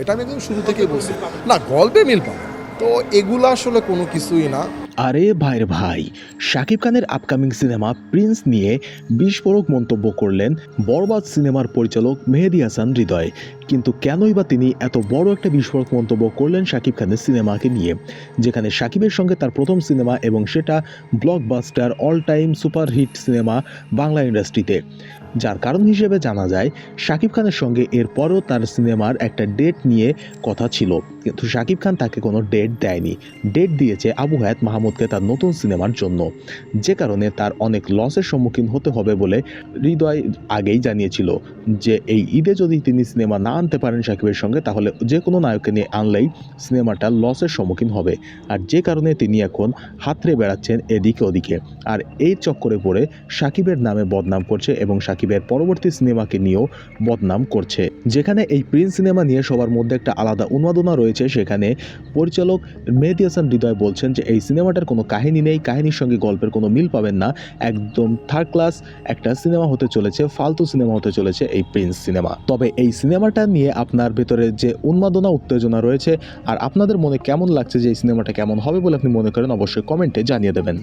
এটা আমি একদম শুরু থেকেই বলছি। না, গল্পে মিল পাবে। তো এগুলো আসলে কোনো কিছুই না। আরে ভাইরে ভাই, শাকিব খানের আপকামিং সিনেমা প্রিন্স নিয়ে বিস্ফোরক মন্তব্য করলেন বরবাদ সিনেমার পরিচালক মেহেদি হাসান হৃদয়। কিন্তু কেনই বা তিনি এত বড় একটা বিস্ফোরক মন্তব্য করলেন শাকিব খানের সিনেমাকে নিয়ে, যেখানে শাকিবের সঙ্গে তার প্রথম সিনেমা এবং সেটা blockbuster all time superhit cinema Bangla ইন্ডাস্ট্রিতে যার কারণ হিসেবে জানা যায়, শাকিব খানের সঙ্গে এরপরও তার সিনেমার একটা ডেট নিয়ে কথা ছিল। কিন্তু শাকিব খান তাকে কোনো ডেট দেয়নি। ডেট দিয়েছে আবু হায়াত মাহমুদকে তার নতুন সিনেমার জন্য। যে কারণে তার অনেক লসের সম্মুখীন হতে হবে বলে হৃদয় আগেই জানিয়েছিল যে এই ঈদে যদি তিনি সিনেমা না আনতে পারেন শাকিবের সঙ্গে, তাহলে যে কোনো নায়ককে নিয়ে আনলেই সিনেমাটা লসের সম্মুখীন হবে। আর যে কারণে তিনি এখন হাতড়ে বেড়াচ্ছেন এদিকে ওদিকে। আর এই চক্করে পড়ে শাকিবের নামে বদনাম করছে এবং শাকিবের পরবর্তী সিনেমাকে নিয়েও বদনাম করছে। যেখানে এই প্রিন্স সিনেমা নিয়ে সবার মধ্যে একটা আলাদা উন্মাদনা রয়েছে, সেখানে পরিচালক মেহেদি হাসান হৃদয় বলছেন যে, এই সিনেমাটার কোনো কাহিনী নেই, কাহিনীর সঙ্গে গল্পের কোনো মিল পাবেন না। একদম থার্ড ক্লাস একটা সিনেমা হতে চলেছে, ফালতু সিনেমা হতে চলেছে এই প্রিন্স সিনেমা। তবে এই সিনেমাটা নিয়ে আপনার ভেতরে যে উন্মাদনা, উত্তেজনা রয়েছে, আর আপনাদের মনে কেমন লাগছে যে, এই সিনেমাটা কেমন হবে বলে আপনি মনে করেন, অবশ্যই কমেন্টে জানিয়ে দেবেন।